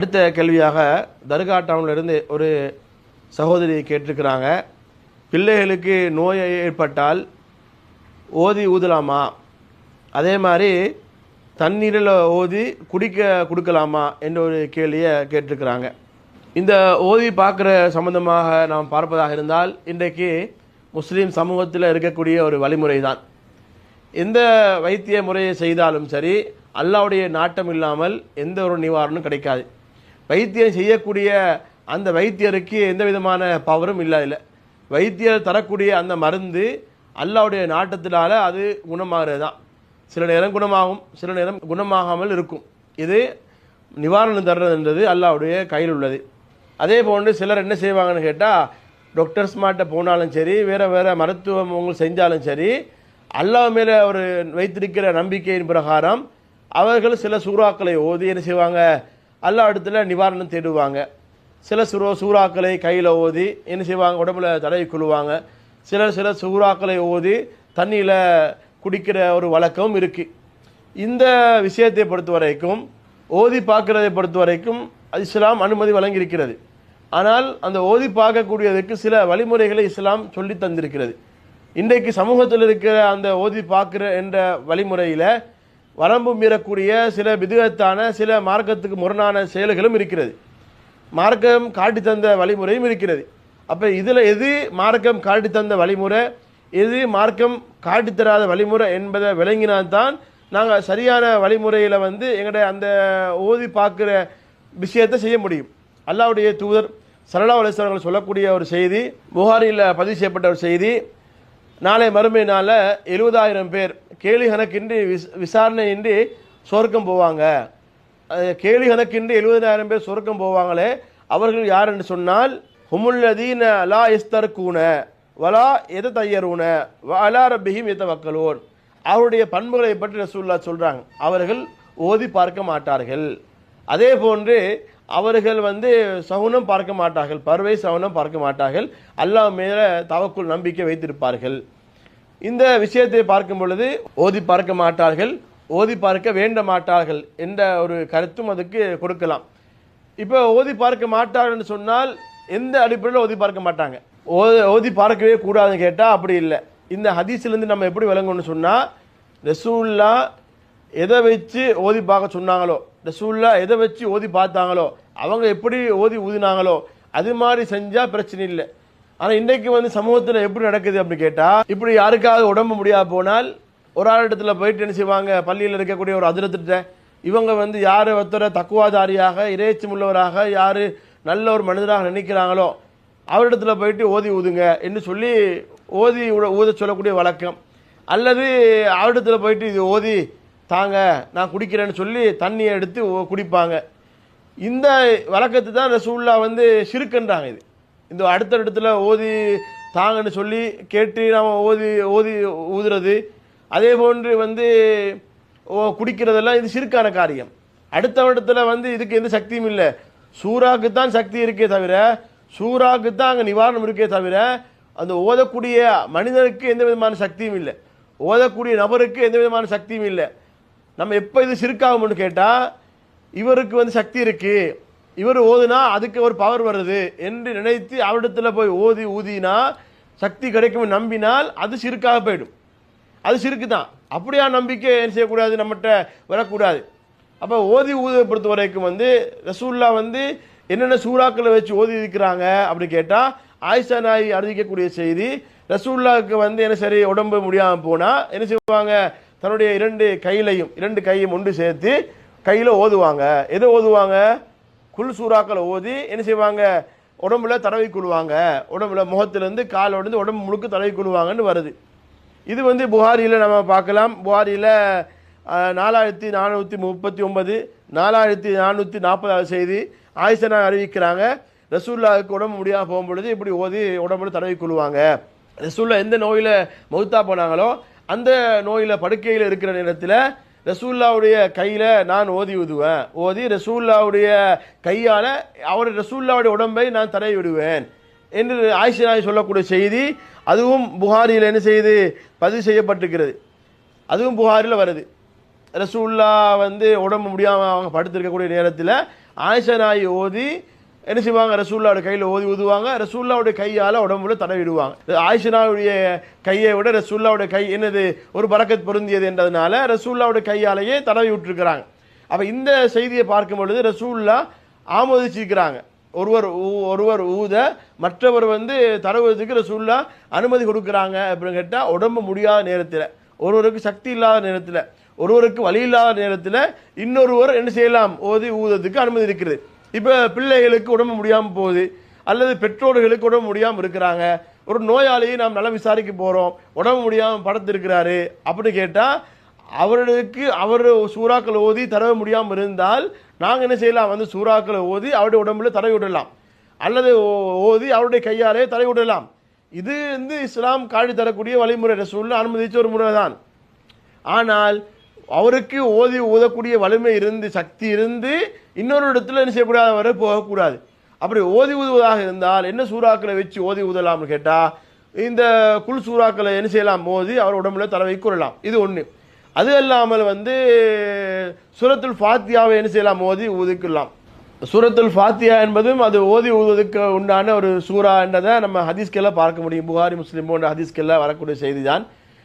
அடுத்த கேள்வியாக தர்கா டவுன்லேருந்து ஒரு சகோதரி கேட்டிருக்கிறாங்க. பிள்ளைகளுக்கு நோய் ஏற்பட்டால் ஓதி ஊதலாமா? அதே மாதிரி தண்ணீரில் ஓதி குடிக்க கொடுக்கலாமா? என்ற ஒரு கேள்வியை கேட்டிருக்கிறாங்க. இந்த ஓதி பார்க்குற சம்பந்தமாக நாம் பார்ப்பதாக இருந்தால் இன்றைக்கு முஸ்லீம் சமூகத்தில் இருக்கக்கூடிய ஒரு வழிமுறை தான் எந்த வைத்திய முறையை செய்தாலும் சரி அல்லாவுடைய நாட்டம் இல்லாமல் எந்த ஒரு நிவாரணம் கிடைக்காது. வைத்தியம் செய்யக்கூடிய அந்த வைத்தியருக்கு எந்த விதமான பவரும் இல்லை இல்லை வைத்தியர் தரக்கூடிய அந்த மருந்து அல்லாவுடைய நாட்டத்தினால அது குணமாகிறது தான் சில நேரம் குணமாகும் சில நேரம் குணமாகாமல் இருக்கும். இது நிவாரணம் தர்றதுன்றது அல்லாவுடைய கையில் உள்ளது. அதே போன்று சிலர் என்ன செய்வாங்கன்னு கேட்டால் டாக்டர்ஸ் மாட்ட போனாலும் சரி வேறு வேறு மருத்துவம் செஞ்சாலும் சரி அல்லாஹ் மேலே அவர் வைத்திருக்கிற நம்பிக்கையின் பிரகாரம் அவர்கள் சில சூறாக்களை ஓதி என்ன செய்வாங்க? அல்லா இடத்துல நிவாரணம் தேடுவாங்க. சில சுரோ சூறாக்களை கையில் ஓதி என்ன செய்வாங்க? உடம்புல தடவி கொள்ளுவாங்க. சிலர் சில சூறாக்களை ஓதி தண்ணியில் குடிக்கிற ஒரு வழக்கம் இருக்குது இந்த விஷயத்தை பொறுத்த வரைக்கும் ஓதி பார்க்குறதை பொறுத்த வரைக்கும் இஸ்லாம் அனுமதி வழங்கியிருக்கிறது. ஆனால் அந்த ஓதி பார்க்கக்கூடியதுக்கு சில வழிமுறைகளை இஸ்லாம் சொல்லி தந்திருக்கிறது. இன்றைக்கு சமூகத்தில் இருக்கிற அந்த ஓதி பார்க்குற என்ற வழிமுறையில் வரம்பு மீறக்கூடிய சில விதத்தான சில மார்க்கத்துக்கு முரணான செயல்களும் இருக்கிறது. மார்க்கம் காட்டி தந்த வழிமுறையும் இருக்கிறது. அப்போ இதில் எது மார்க்கம் காட்டி தந்த வழிமுறை? எது மார்க்கம் காட்டி தராத வழிமுறை என்பதை விளங்கினால்தான் நாங்கள் சரியான வழிமுறையில் வந்து எங்களுடைய அந்த ஓதி பார்க்குற விஷயத்தை செய்ய முடியும். அல்லாவுடைய தூதர் சரளா அலிஸ்வரர்கள் சொல்லக்கூடிய ஒரு செய்தி புகாரியில் பதிவு செய்யப்பட்ட ஒரு செய்தி. நாளை மறுமை நாளில் எழுபதாயிரம் பேர் கேலி கணக்கின்றி விஸ் விசாரணையின்றி சொர்க்கம் போவாங்க. கேலி கணக்கின்றி எழுபதாயிரம் பேர் சொர்க்கம் போவாங்களே அவர்கள் யார் என்று சொன்னால் ஹுமுல்லதீன லா இஸ்தர்கூன வலா எத தையரூன வலா ரப்பிஹிம் எத்த மக்களோர் அவருடைய பண்புகளை பற்றி ரசூல்லா சொல்கிறாங்க அவர்கள் ஓதி பார்க்க மாட்டார்கள். அதே போன்று அவர்கள் வந்து சகுனம் பார்க்க மாட்டார்கள் பறவை சகுனம் பார்க்க மாட்டார்கள். அல்லாஹ் மேல தவக்குள் நம்பிக்கை வைத்திருப்பார்கள். இந்த விஷயத்தை பார்க்கும் பொழுது ஓதி பார்க்க மாட்டார்கள் ஓதி பார்க்க வேண்ட மாட்டார்கள் என்ற ஒரு கருத்தும் அதுக்கு கொடுக்கலாம். இப்போ ஓதி பார்க்க மாட்டார்கள்னு சொன்னால் எந்த அடிப்படையில் ஓதி பார்க்க மாட்டாங்க? ஓதி ஓதி பார்க்கவே கூடாதுன்னு கேட்டால் அப்படி இல்லை. இந்த ஹதீஸ்லேருந்து நம்ம எப்படி விளங்கணும்னு சொன்னால் ரசூல்லா எதை வச்சு ஓதி பார்க்க சொன்னாங்களோ ரசூல்லா எதை வச்சு ஓதி பார்த்தாங்களோ அவங்க எப்படி ஓதி ஊதினாங்களோ அது மாதிரி செஞ்சால் பிரச்சனை இல்லை. ஆனால் இன்றைக்கு வந்து சமூகத்தில் எப்படி நடக்குது அப்படின்னு கேட்டால் இப்படி யாருக்காவது உடம்பு முடியாது போனால் ஒரு ஆள் இடத்துல போயிட்டு என்ன செய்வாங்க? பள்ளியில் இருக்கக்கூடிய ஒரு அதிரத்திட்ட இவங்க வந்து யார் ஒருத்தரை தக்குவாதாரியாக இறைச்சம் உள்ளவராக யார் நல்ல ஒரு மனிதராக நினைக்கிறாங்களோ அவரிடத்துல போயிட்டு ஓதி ஊதுங்க என்று சொல்லி ஓதி ஊத- ஊத சொல்லக்கூடிய வழக்கம். அல்லது அவரிடத்துல போயிட்டு இது ஓதி தாங்க நான் குடிக்கிறேன்னு சொல்லி தண்ணியை எடுத்து குடிப்பாங்க. இந்த வழக்கத்தை தான் ரசூல்லா வந்து சிறுக்குன்றாங்க இது. இந்த அடுத்த இடத்துல ஓதி தாங்கன்னு சொல்லி கேட்டு நாம் ஓதி ஓதி ஊதுறது. அதே போன்று வந்து ஓ குடிக்கிறதெல்லாம் இது சிறுக்கான காரியம். அடுத்த இடத்துல வந்து இதுக்கு எந்த சக்தியும் இல்லை. சூறாக்கு தான் சக்தி இருக்கே தவிர சூறாக்கு தான் அங்கே நிவாரணம் இருக்கே தவிர அந்த ஓதக்கூடிய மனிதனுக்கு எந்த விதமான சக்தியும் இல்லை. ஓதக்கூடிய நபருக்கு எந்த விதமான சக்தியும் இல்லை. நம்ம எப்போ இது சிறுக்காகும்னு கேட்டால் இவருக்கு வந்து சக்தி இருக்குது இவர் ஓதுனா அதுக்கு ஒரு பவர் வருது என்று நினைத்து அவரிடத்தில் போய் ஓதி ஊதினா சக்தி கிடைக்கும் நம்பினால் அது சிறுக்காக போயிடும். அது சிறுக்கு தான் அப்படியா நம்பிக்கை என்ன செய்யக்கூடாது? நம்மகிட்ட வரக்கூடாது. அப்போ ஓதி ஊதியை பொறுத்த வரைக்கும் வந்து ரசூல்லா வந்து என்னென்ன சூறாக்களை வச்சு ஓதி இருக்கிறாங்க அப்படி கேட்டால் ஆயிஷா நாய் அறிவிக்கக்கூடிய செய்தி ரசூல்லாவுக்கு வந்து என்ன சரி உடம்பு முடியாமல் போனால் என்ன செய்வாங்க? தன்னுடைய இரண்டு கையிலையும் இரண்டு கையும் ஒன்று சேர்த்து கையில் ஓதுவாங்க. எதை ஓதுவாங்க? குல் சூறாக்களை ஓதி என்ன செய்வாங்க? உடம்புல தடவை கொள்வாங்க. உடம்புல முகத்திலேருந்து காலோடந்து உடம்பு முழுக்க தடவை கொள்வாங்கன்னு வருது. இது வந்து புகாரியில் நம்ம பார்க்கலாம். புகாரியில் நாலாயிரத்தி நானூற்றி முப்பத்தி ஒன்பது நாலாயிரத்தி நானூற்றி நாற்பதாவது செய்தி ஆயிஷனா அறிவிக்கிறாங்க. ரசூல்லாவுக்கு உடம்பு முடியாமல் போகும்பொழுது இப்படி ஓதி உடம்புல தடவி கொள்வாங்க. ரசூல்லா எந்த நோயில் மௌத்தா போனாங்களோ அந்த நோயில் படுக்கையில் இருக்கிற நேரத்தில் ரசூல்லாவுடைய கையில் நான் ஓதி உதுவேன் ஓதி ரசூல்லாவுடைய கையால் அவர் ரசூல்லாவுடைய உடம்பை நான் தடவி விடுவேன் என்று ஆயிஷனாய் சொல்லக்கூடிய செய்தி அதுவும் புகாரியில் என்ன செய்து? பதிவு செய்யப்பட்டிருக்கிறது. அதுவும் புகாரில் வருது. ரசூல்லா வந்து உடம்பு முடியாமல் அவங்க படுத்திருக்கக்கூடிய நேரத்தில் ஆயிஷனாய் ஓதி என்ன செய்வாங்க? ரசூல்லாவோட கையில் ஓதி ஊதுவாங்க. ரசூல்லாவுடைய கையால் உடம்புல தடவிடுவாங்க. ஆயிஷனாவுடைய கையை விட ரசூல்லாவுடைய கை என்னது? ஒரு பறக்கத் பொருந்தியது என்றதுனால ரசூல்லாவுடைய கையாலேயே தடவி விட்டுருக்கிறாங்க. அப்போ இந்த செய்தியை பார்க்கும் பொழுது ரசூல்லா ஆமோதிச்சிருக்கிறாங்க. ஒருவர் ஊ- ஒருவர் ஊத மற்றவர் வந்து தடவுவதுக்கு ரசூல்லா அனுமதி கொடுக்குறாங்க அப்படின்னு கேட்டால் உடம்பு முடியாத நேரத்தில் ஒருவருக்கு சக்தி இல்லாத நேரத்தில் ஒருவருக்கு வழி இல்லாத நேரத்தில் இன்னொருவர் என்ன செய்யலாம்? ஓதி ஊதத்துக்கு அனுமதி இருக்குது இப்போ பிள்ளைகளுக்கு உடம்பு முடியாமல் போகுது அல்லது பெற்றோர்களுக்கு உடம்பு முடியாமல் இருக்கிறாங்க ஒரு நோயாளியை நாம் நல்லா விசாரிக்க போகிறோம் உடம்பு முடியாமல் படுத்திருக்கிறாரு அப்படின்னு கேட்டால் அவர்களுக்கு அவர் சூறாக்கள் ஓதி தடவ முடியாமல் இருந்தால் நாங்கள் என்ன செய்யலாம்? வந்து சூறாக்களை ஓதி அவருடைய உடம்புல தடவி விடலாம். அல்லது ஓ- ஓதி அவருடைய கையாலே தடவி விடலாம். இது வந்து இஸ்லாம் காழி தரக்கூடிய வழிமுறை. ரசூல்ல அனுமதித்த ஒரு முறை தான். ஆனால் அவருக்கு ஓதி ஊதக்கூடிய வலிமை இருந்து சக்தி இருந்து இன்னொரு இடத்துல என்ன செய்யக்கூடாது வரை போகக்கூடாது. அப்படி ஓதி உதுவதாக இருந்தால் என்ன சூறாக்களை வச்சு ஓதி உதலாம்னு கேட்டால் இந்த குல் சூறாக்களை என்ன செய்யலாம்? மோதி அவர் உடம்புல தலைவை கொள்ளலாம் இது ஒன்று அது இல்லாமல் வந்து சுரத்தில் ஃபாத்தியாவை என்ன செய்யலாம்? ஓதி உதுக்கலாம் சூரத்துல் ஃபாத்தியா என்பதும் அது ஓதி ஊதுவதற்கு உண்டான ஒரு சூறா என்றதை நம்ம ஹதீஸ்கெல்லாம் பார்க்க முடியும். புகாரி முஸ்லீம் போன்ற ஹதீஸ்கெல்லாம் வரக்கூடிய செய்தி தான்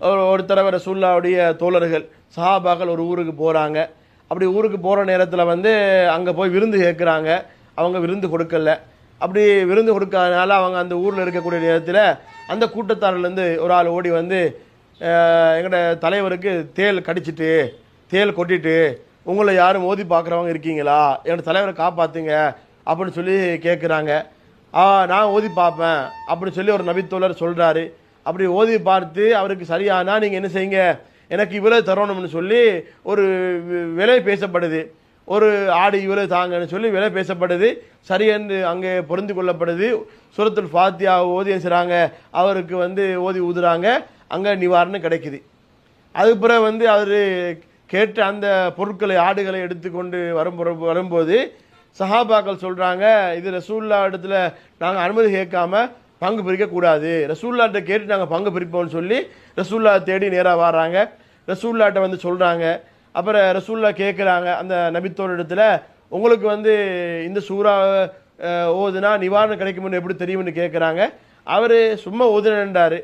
ஒரு ஒரு தடவை ரசூல்லாவுடைய தோழர்கள் சஹாபாக்கள் ஒரு ஊருக்கு போகிறாங்க அப்படி ஊருக்கு போகிற நேரத்தில் வந்து அங்கே போய் விருந்து கேட்குறாங்க அவங்க விருந்து கொடுக்கல. அப்படி விருந்து கொடுக்காதனால அவங்க அந்த ஊரில் இருக்கக்கூடிய நேரத்தில் அந்த கூட்டத்தாரிலேருந்து ஒரு ஆள் ஓடி வந்து எங்களோட தலைவருக்கு தேள் கடிச்சிட்டு தேள் கொட்டிட்டு உங்களை யாரும் மோதி பார்க்குறவங்க இருக்கீங்களா? என்னோட தலைவரை காப்பாற்றுங்க அப்படின்னு சொல்லி கேட்குறாங்க நான் ஓதி பார்ப்பேன் அப்படின்னு சொல்லி ஒரு நபித்தோழர் சொல்கிறாரு அப்படி ஓதி பார்த்து அவருக்கு சரியானா நீங்கள் என்ன செய்யுங்க? எனக்கு இவ்வளவு தரணும்னு சொல்லி ஒரு விலை பேசப்படுது. ஒரு ஆடு இவ்வளவு தாங்கன்னு சொல்லி விலை பேசப்படுது. சரியென்று அங்கே பொருந்து கொள்ளப்படுது. சுரத்துல் ஃபாத்தியா ஓதி செய்கிறாங்க அவருக்கு வந்து ஓதி ஊதுறாங்க. அங்கே நிவாரணம் கிடைக்குது. அதுக்கு பிறகு வந்து அவர் கேட்ட அந்த பொருட்களை ஆடுகளை எடுத்துக்கொண்டு வரும் வரும்போது சஹாபாக்கள் சொல்கிறாங்க இது ரசூல்லா இடத்துல நாங்கள் அனுமதி கேட்காம பங்கு பிரிக்கக்கூடாது. ரசூல்லாட்ட கேட்டு நாங்கள் பங்கு பிரிப்போம்னு சொல்லி ரசூல்லா தேடி நேராக வராங்க. ரசூல்லாட்ட வந்து சொல்கிறாங்க அப்புறம் ரசூல்லா கேட்குறாங்க அந்த நபித்தோர் இடத்துல உங்களுக்கு வந்து இந்த சூறா ஓதுனா நிவாரணம் கிடைக்கும்னு எப்படி தெரியும்னு கேட்குறாங்க அவர் சும்மா ஓதுனன்றாரு.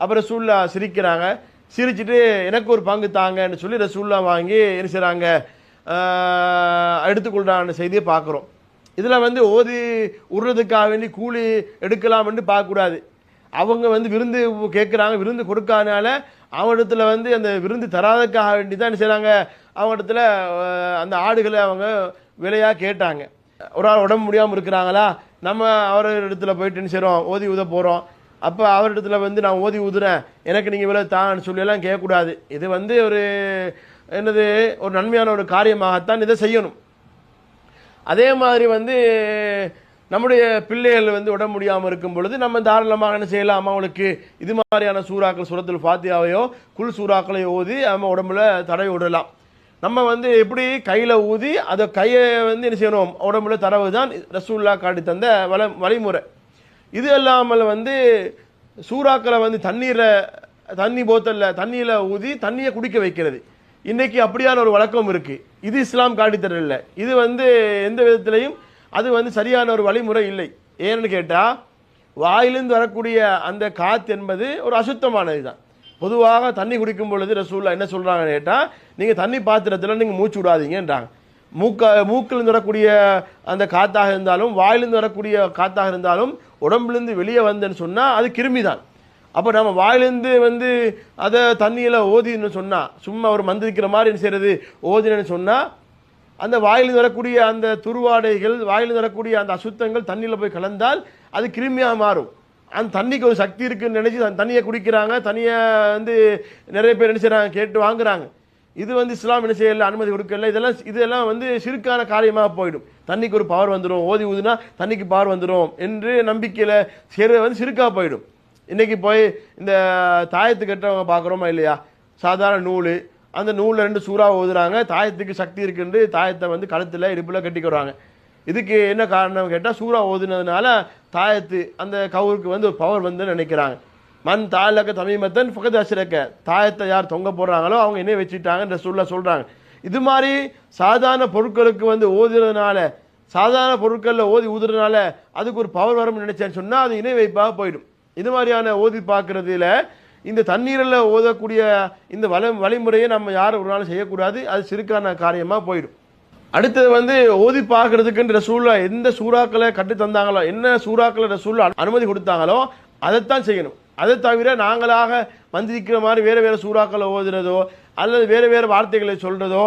அப்புறம் ரசூல்லா சிரிக்கிறாங்க. சிரிச்சிட்டு எனக்கு ஒரு பங்கு தாங்கன்னு சொல்லி ரசூல்லா வாங்கி என்ன செய்கிறாங்க எடுத்துக்கொள்கிறான்னு செய்தியை பார்க்குறோம் இதில் வந்து ஓதி உருறதுக்காக வேண்டி கூலி எடுக்கலாம்னு பார்க்கக்கூடாது. அவங்க வந்து விருந்து கேட்குறாங்க விருந்து கொடுக்காதனால அவனிடத்துல வந்து அந்த விருந்து தராதக்காக வேண்டி தான் செய்கிறாங்க அவனிடத்துல அந்த ஆடுகளை அவங்க விலையாக கேட்டாங்க. ஒரு ஆள் உடம்பு முடியாமல் இருக்கிறாங்களா? நம்ம அவர் இடத்துல போயிட்டு செய்கிறோம் ஓதி உத போகிறோம் அப்போ அவரிடத்துல வந்து நான் ஓதி ஊதுறேன். எனக்கு நீங்கள் இவ்வளோ தான்னு சொல்லியெல்லாம் கேட்கக்கூடாது. இது வந்து ஒரு என்னது ஒரு நன்மையான ஒரு காரியமாகத்தான் இதை செய்யணும். அதே மாதிரி வந்து நம்முடைய பிள்ளைகள் வந்து உடம்பு முடியாமல் இருக்கும் பொழுது நம்ம தாராளமாக என்ன செய்யலாம்? அவங்களுக்கு இது மாதிரியான சூறாக்கள் சுரத்தில் ஃபாத்தியாவையோ குல் சூறாக்களையோ ஊதி நம்ம உடம்புல தடவி விடலாம். நம்ம வந்து எப்படி கையில் ஊதி அதை கையை வந்து என்ன செய்யணும்? உடம்புல தடவு தான் ரசூல்லா காட்டி தந்த வல வழிமுறை. இது இல்லாமல் வந்து சூறாக்களை வந்து தண்ணீரை தண்ணி போத்தலில் தண்ணியில் ஊதி தண்ணியை குடிக்க வைக்கிறது. இன்றைக்கி அப்படியான ஒரு வழக்கம் இருக்குது இது இஸ்லாம் காட்டி இல்லை. இது வந்து எந்த விதத்திலையும் அது வந்து சரியான ஒரு வழிமுறை இல்லை. ஏன்னு கேட்டால் வாயிலிருந்து வரக்கூடிய அந்த காத்து என்பது ஒரு அசுத்தமானது தான் பொதுவாக தண்ணி குடிக்கும் பொழுது ரசூல்லா என்ன சொல்கிறாங்கன்னு கேட்டால் நீங்கள் தண்ணி பாத்திரத்தில் நீங்கள் மூச்சு விடாதீங்கன்றாங்க. மூக்க மூக்கிலிருந்து வரக்கூடிய அந்த காத்தாக இருந்தாலும் வாயிலிருந்து வரக்கூடிய காத்தாக இருந்தாலும் உடம்புலேருந்து வெளியே வந்தேன்னு சொன்னால் அது கிருமி தான் அப்போ நம்ம வாயிலேருந்து வந்து அதை தண்ணியில் ஓதின்னு சொன்னால் சும்மா ஒரு மந்திரிக்கிற மாதிரி என்ன செய்யறது ஓதினு சொன்னால் அந்த வாயிலிருந்து வரக்கூடிய அந்த துருவாடைகள் வாயிலிருந்து வரக்கூடிய அந்த அசுத்தங்கள் தண்ணியில் போய் கலந்தால் அது கிருமியாக மாறும். அந்த தண்ணிக்கு ஒரு சக்தி இருக்குன்னு நினச்சி அந்த தண்ணியை குடிக்கிறாங்க தண்ணியை வந்து நிறைய பேர் என்ன செய்கிறாங்க கேட்டு வாங்குறாங்க. இது வந்து இஸ்லாம் என்ன செய்யல அனுமதி கொடுக்கல. இதெல்லாம் இதெல்லாம் வந்து சிறுக்கான காரியமாக போயிடும். தண்ணிக்கு ஒரு பவர் வந்துடும் ஓதி ஊதுனா தண்ணிக்கு பவர் வந்துடும் என்று நம்பிக்கையில் செய்கிறது வந்து சிறுக்காக போயிடும். இன்றைக்கி போய் இந்த தாயத்து கட்டுறவங்க பார்க்குறோமா இல்லையா? சாதாரண நூல். அந்த நூலில் ரெண்டு சூறாக ஓதுறாங்க தாயத்துக்கு சக்தி இருக்குன்னு தாயத்தை வந்து கழுத்தில் இடுப்பில் கட்டிக்கிறாங்க இதுக்கு என்ன காரணம் கேட்டால் சூறா ஓதுனதுனால தாயத்து அந்த கவுருக்கு வந்து ஒரு பவர் வந்து நினைக்கிறாங்க. மண் தாயலக்க தமிழ்மத்தன் பக்கத்து அசிரக்க தாயத்தை யார் தொங்க போடுறாங்களோ அவங்க என்ன வச்சுட்டாங்கன்ற சொல்ல சொல்கிறாங்க இது மாதிரி சாதாரண பொருட்களுக்கு வந்து ஓதுறதுனால சாதாரண பொருட்களில் ஓதி ஊதுறதுனால அதுக்கு ஒரு பவர் வரும்னு நினச்சேன்னு சொன்னால் அது இணை வைப்பாக போயிடும். இது மாதிரியான ஓதி பார்க்குறதுல இந்த தண்ணீரில் ஓதக்கூடிய இந்த வலை வழிமுறையை நம்ம யாரும் ஒரு நாள் செய்யக்கூடாது அது சிறுக்கான காரியமாக போயிடும். அடுத்தது வந்து ஓதி பார்க்கறதுக்குன்ற ரசூல்லா எந்த சூறாக்களை கட்டு தந்தாங்களோ என்ன சூறாக்களை ரசூல்லா அனுமதி கொடுத்தாங்களோ அதைத்தான் செய்யணும். அதை தவிர நாங்களாக வந்திருக்கிற மாதிரி வேறு வேறு சூறாக்களை ஓதுறதோ அல்லது வேறு வேறு வார்த்தைகளை சொல்கிறதோ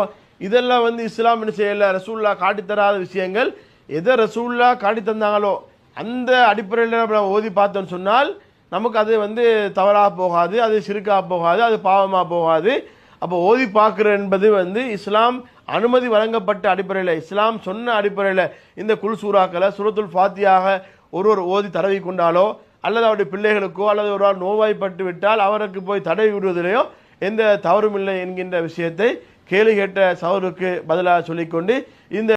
இதெல்லாம் வந்து இஸ்லாம் என்ன செய்யல? ரசூல்லா காட்டித்தராத விஷயங்கள். எதை ரசூல்லா காட்டி தந்தாங்களோ அந்த அடிப்படையில் நம்ம ஓதி பார்த்தோம்னு சொன்னால் நமக்கு அது வந்து தவறாக போகாது அது சிறுக்காக போகாது அது பாவமாக போகாது. அப்போ ஓதி பார்க்குற என்பது வந்து இஸ்லாம் அனுமதி வழங்கப்பட்ட அடிப்படையில் இஸ்லாம் சொன்ன அடிப்படையில் இந்த குல் சூறாக்களை சுரத்துல் ஃபாத்தியாக ஒருவர் ஓதி தடவி கொண்டாலோ அல்லது அவருடைய பிள்ளைகளுக்கோ அல்லது ஒருவர் நோவாய்ப்பட்டு விட்டால் அவருக்கு போய் தடவி விடுவதிலேயோ எந்த தவறும் இல்லை என்கின்ற விஷயத்தை கேள்வி கேட்ட சவருக்கு பதிலாக சொல்லிக்கொண்டு இந்த